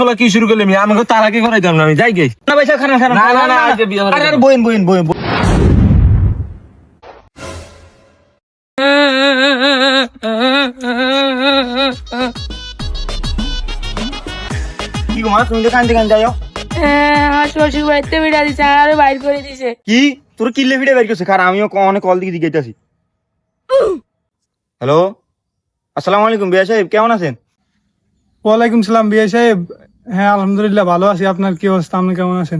হলো কি শুরু করলে? আমাকে তার আগে করাই দাম না আমি যাই গে। না ভাই খারাপ খারাপ না, না, আরে। বইন বইন বইন বইন। কি গো মা তুমি তো কান্দে কান্দে আয়ো আমার শ্বশুর বাড়িতে বিড়া দিছে আরও বাইর করে দিছে। কি? তোর কিল্লে ফিডে বের করছে? খারাপ আমিও অনেক কল দিকে হ্যালো আসসালামু আলাইকুম বিয়া সাহেব কেমন আছেন? ওয়ালাইকুম সালাম বিয়া সাহেব। হ্যাঁ আলহামদুলিল্লাহ ভালো আছি। আপনার কি অবস্থা? আপনি কেমন আছেন?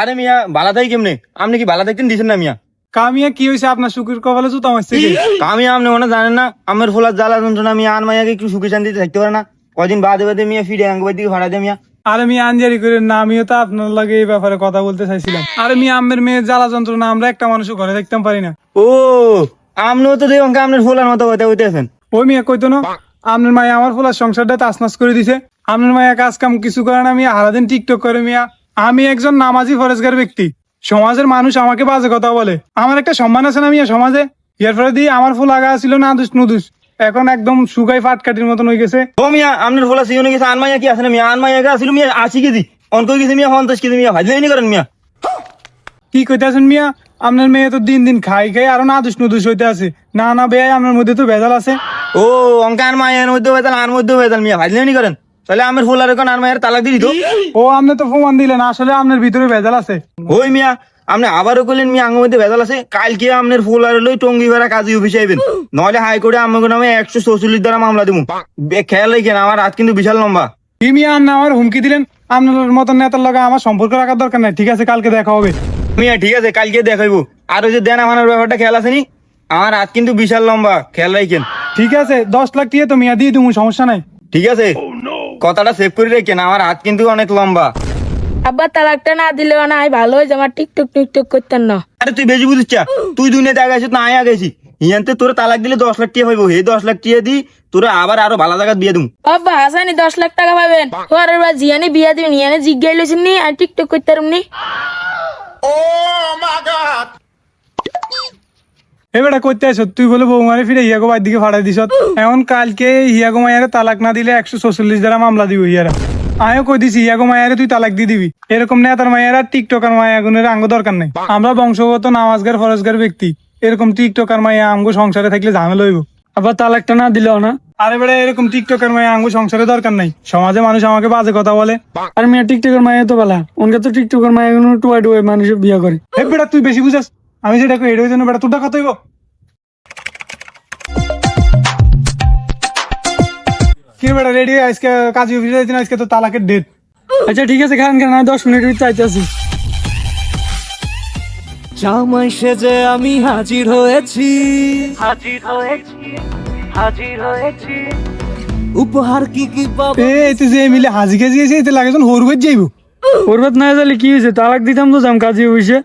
আরে মিয়া বালা থাকি কেমনে? আপনি কি বালা থাকতেন দিছেন না মিয়া। কামিয়া কি হয়েছে আপনার শুকুর কপালে জুতা মারছে কি? আমি আপনি মনে জানেন না আমার ফোলার জ্বালা যন্ত্রণা মিয়া আন মাইয়াকে একটু সুখে শান্তিতে থাকতে পারে না? কদিন বাদে বাদে মিয়া ফিরে আঙ্গবার দিকে ভাড়া দেয় মিয়া। আর আমি আনজারি করে না আমিও তো আপনার লাগে এই ব্যাপারে কথা বলতে চাইছিলাম। আর আমি আমের মেয়ের জ্বালা যন্ত্রণা আমরা একটা মানুষও ঘরে দেখতাম পারি না। ও আপনিও তো দেখুন আপনার ফোলার মতো কথা হইতে ওই মেয়ে কইতো না? আপনার মায়া আমার ফোলার সংসারটা তাসনাস করে দিছে। আপনার মায়া কাজ কাম কিছু করে না মিয়া হারাদিন টিকটক করে মিয়া। আমি একজন নামাজি ফরেজগার ব্যক্তি। সমাজের মানুষ আমাকে বাজে কথা বলে। আমার একটা সম্মান আছে না মিয়া সমাজে? এর ফলে দিয়ে আমার ফুল আগা ছিল না দুস নুদুস এখন একদম সুগাই ফাট ফাটকাটির মতন হয়ে গেছে। ও মিয়া আপনার ফোলা সিজনে গেছে আন মাইয়া কি আছে না মিয়া? আন মাইয়া আসলে মিয়া আশি কেজি। অন কই গেছে মিয়া? পঞ্চাশ কেজি মিয়া। ভাজলে করেন মিয়া। কি কইতেছেন মিয়া? আপনার মেয়ে তো দিন দিন খাই খাই আরও না দুস নুদুস হইতে আছে। না না বেয়াই আপনার মধ্যে তো ভেজাল আছে। ও অঙ্কা আন মায়ের মধ্যে বেতাল আন মধ্যে বেতাল মিয়া ভাজলে করেন? তাহলে আমার ফোলার এখন আন মায়ের তালাক দিলি তো ও আপনি তো প্রমাণ দিলেন আসলে আপনার ভিতরে ভেজাল আছে। ওই মিয়া আপনি আবারও করলেন মিয়া আঙ্গের মধ্যে ভেজাল আছে। কালকে আপনার ফুল আর লই টঙ্গি ভেড়া কাজী অফিসে আইবেন। নইলে হাইকোর্টে আমাকে নামে একশো চৌচল্লিশ দ্বারা মামলা দিব খেয়াল রেখেন আমার রাত কিন্তু বিশাল লম্বা। কি মিয়া আন্না আমার হুমকি দিলেন? আপনার মতন নেতার লগে আমার সম্পর্ক রাখার দরকার নাই। ঠিক আছে কালকে দেখা হবে। মিয়া ঠিক আছে কালকে দেখাইবো। আর ওই যে দেন আমার ব্যাপারটা খেয়াল আছে নি? আমার হাত কিন্তু বিশাল লম্বা খেয়াল রাখেন ঠিক আছে দশ লাখ দিয়ে তো মিয়া দিয়ে তুমি সমস্যা নাই। ঠিক আছে কথাটা সেভ করে রেখেন আমার হাত কিন্তু অনেক লম্বা। আব্বা তালাকটা না দিলেও না আমি ভালো হয়েছে আমার টিকটক টিকটক করতেন না। আরে তুই বেশি বুঝিস তুই দুনিয়াতে আগে না আয় আগেছি ইয়ান্তে তোর তালাক দিলে দশ লাখ টিয়া হইব হে দশ লাখ টিয়া দি তোরা আবার আরও ভালো জায়গা দিয়ে দিম। আব্বা হাসানি দশ লাখ টাকা পাবেন। বার জিয়ানি বিয়া দিবেন ইয়ানি জিজ্ঞাই লইছেন নি আমি টিকটক করতে পারুম নি? এবারে করতে তুই বলে বৌমারে ফিরে হিয়াগো দিকে দিস। এখন কালকে হিয়াগো মায়ারে তালাক না দিলে একশো চল্লিশ দ্বারা মামলা দিব হিয়ারা। আমিও কই দিছি, হিয়াগো মায়ারে তুই তালাক দিয়ে দিবি। এরকম নেতার মায়েরা টিকটকার মায়াগুনের আঙ্গ দরকার নাই। আমরা বংশগত নামাজগার, ফরজগার ব্যক্তি। এরকম টিকটকার মায়া আঙ্গ সংসারে থাকলে ঝামেলা হইব। আবার তালাকটা না দিলেও না। আরে বেড়া এরকম টিকটকার মায়া আঙ্গ সংসারে দরকার নাই। সমাজে মানুষ আমাকে বাজে কথা বলে। আর মেয়ে টিকটকের মায়া তো বলা। ওনকে তো টিকটকের মায়া গুলো টুয়াই টুয়াই মানুষ বিয়ে করে। হে বেটা তুই বেশি বুঝাস। আমি যেটা কই জন্য বেটা তোরটা কত হইব। কি বেটা রেডি আজকে কাজী অফিসে যাইছি আজকে তো তালাকের ডেট আচ্ছা ঠিক আছে খান খান আমি দশ মিনিট চাইতে আছি জামাই সেজে আমি হাজির হয়েছি। হাজির হয়েছি। হাজির হয়েছি। উপহার কি কি পাবো? এ এতে যে মিলে হাজি কাজি আছে এতে লাগে যখন হরবেত যাইব। হরবেত না যাইলে কি হয়েছে? তালাক দিতাম তো যাম কাজী অফিসে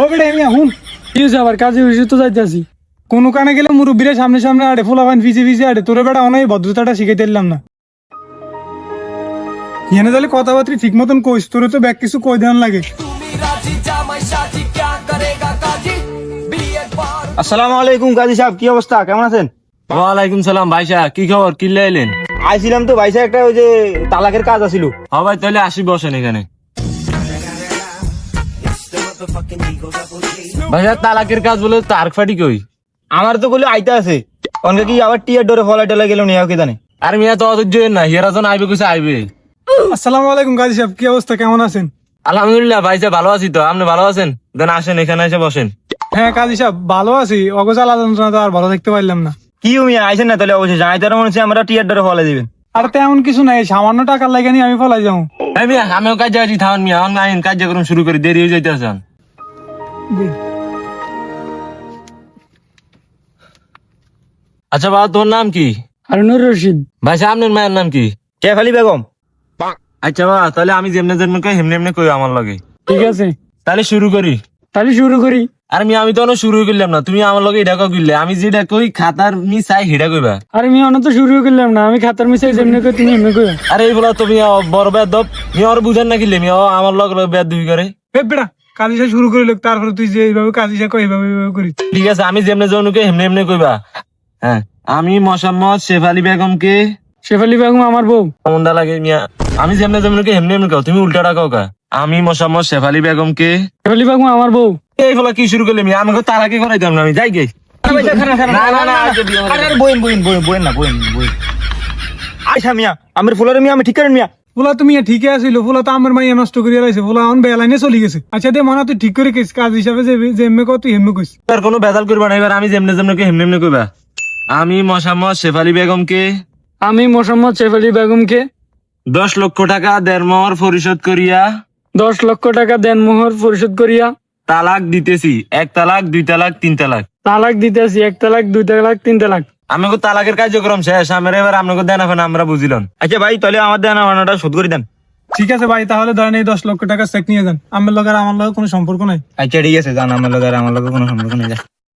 ও বেটা এমনি হুন। কি হয়েছে আবার? কাজী অফিসে তো যাইতে আছি কোনো কানে গেলে মুরব্বীরা সামনে সামনে আড়ে ফুলাবান পিছে পিছে আড়ে। তোরে বেটা অনেক ভদ্রতাটা শিখাইতে দিলাম না। এনে তাহলে কথাবার্তা ঠিক মতন কইস তোরে তো ব্যাগ কিছু কই দেওয়ান লাগে। আসসালামু আলাইকুম কাজী সাহেব কি অবস্থা? কেমন আছেন? ওয়ালাইকুম সালাম ভাইসা কি খবর? কি লাইলেন আইছিলাম তো ভাইসা একটা ওই যে তালাকের কাজ আছিল। হ্যাঁ ভাই তাহলে আসি বসেন এখানে। ভাইসা তালাকের কাজ বলে তার ফাটি কই? আমার তো বলে আইতা আছে। অনেকে কি আবার টিয়ার ডোরে ফলা টলা গেল নিয়ে কি জানে আর মিয়া তো অধৈর্য না হিয়ারা জন আইবে কইছে আইবে। আসসালামু আলাইকুম কাজী সাহেব কি অবস্থা? কেমন আছেন? আলহামদুলিল্লাহ ভাইসা ভালো আছি তো। আপনি ভালো আছেন? দেন আসেন এখানে এসে বসেন। হ্যাঁ কাজী সাহেব ভালো আছি। অগজাল যন্ত্রণা তো আর ভালো দেখতে পারলাম না। কি মিয়া আইছেন না তাহলে অবশ্যই। জানাই তার মনে হচ্ছে আমরা টিয়ার ডোরে ফলা দিবেন। আর তেমন কিছু নাই সামান্য টাকার লাগে নি আমি ফলাই যাব। এই মিয়া আমিও কাজ যাচ্ছি থামান মিয়া। অন আইন কার্যক্রম শুরু করি দেরি হয়ে যাইতে আছেন আচ্ছা বাবা তোর নাম কি? হারুনুর রশিদ। ভাইসা আপনার মায়ের নাম কি? কেফালি বেগম? আচ্ছা বাবা তাহলে আমি যেমনে যেমনে কই হেমনে হেমনে কই আমার লগে। ঠিক আছে। তাহলে শুরু করি। তাহলে শুরু করি। আর আমি আমি তো অনেক শুরু করলাম না। তুমি আমার লগে এটা কইলে আমি যেটা কই খাতার মি চাই হেডা কইবা। আর আমি অনেক তো শুরু করলাম না। আমি খাতার মিশাই যেমনি কই তুমি এমনি কই আরে এই বলা তুমি বড় বেদ দব মি আর বুঝান না কিলে মি আমার লগে লগে বেদ দুই করে। এ বেটা কাজী সাহেব শুরু করে লোক তারপরে তুই যে এইভাবে কাজী সাহেব কই এইভাবে এইভাবে করিস। ঠিক আছে আমি যেমনে যেমনে কই হেমনে হেমনে কইবা। হ্যাঁ আমি মোসাম্মদ শেফালি বেগমকে শেফালি বেগম আমার বউ। মনটা লাগে মিয়া? আমি যেমনে যেমন কে হেমনে এমনি কাও তুমি উল্টাটা কাও কা? আমি মোসাম্মদ শেফালি বেগমকে শেফালি বেগম আমার বউ। এই ফলা কি শুরু করলে? মিয়া আমাকে তারাকে করাইতাম না আমি যাই গে। না না না। আরে বইন বইন বইন বইন না বইন বইন। মিয়া আমার ফুলারে মিয়া আমি ঠিক করেন মিয়া। ফুলা তুমি ঠিকই আছিল। ফুলা তো আমার মাইয়া নষ্ট করিয়া লাইছে। ফুলা এখন বেলাইনে চলি গেছে। আচ্ছা দে মনে তুই ঠিক করে কেস কাজ হিসাবে যে যে এমনি কর তুই হেমে কইস। এবার কোনো বেজাল করবা না এবার আমি যেমনে যেমন কে হেমনে এমনি কইবা। আমি মোসাম্মদ শেফালি বেগম কে? আমি মোসাম্মদ শেফালি বেগমকে দশ লক্ষ টাকা দেড় মহর পরিশোধ করিয়া দশ লক্ষ টাকা দেন মোহর পরিশোধ করিয়া তালাক দিতেছি। এক তালাক দুই তালাক তিন তালাক। তালাক দিতেছি এক তালাক দুই তালাক তিন তালাক। আমাকে তালাকের কার্যক্রম শেষ। আমার এবার আপনাকে দেন এখন আমরা বুঝিলাম আচ্ছা ভাই তাহলে আমার দেন আমার শোধ করে দেন। ঠিক আছে ভাই তাহলে ধরেন এই দশ লক্ষ টাকা চেক নিয়ে যান। আমার লগে আর আমার লগে কোনো সম্পর্ক নাই। আচ্ছা ঠিক আছে জান আমার লগে আর আমার লগে কোনো সম্পর্ক নেই।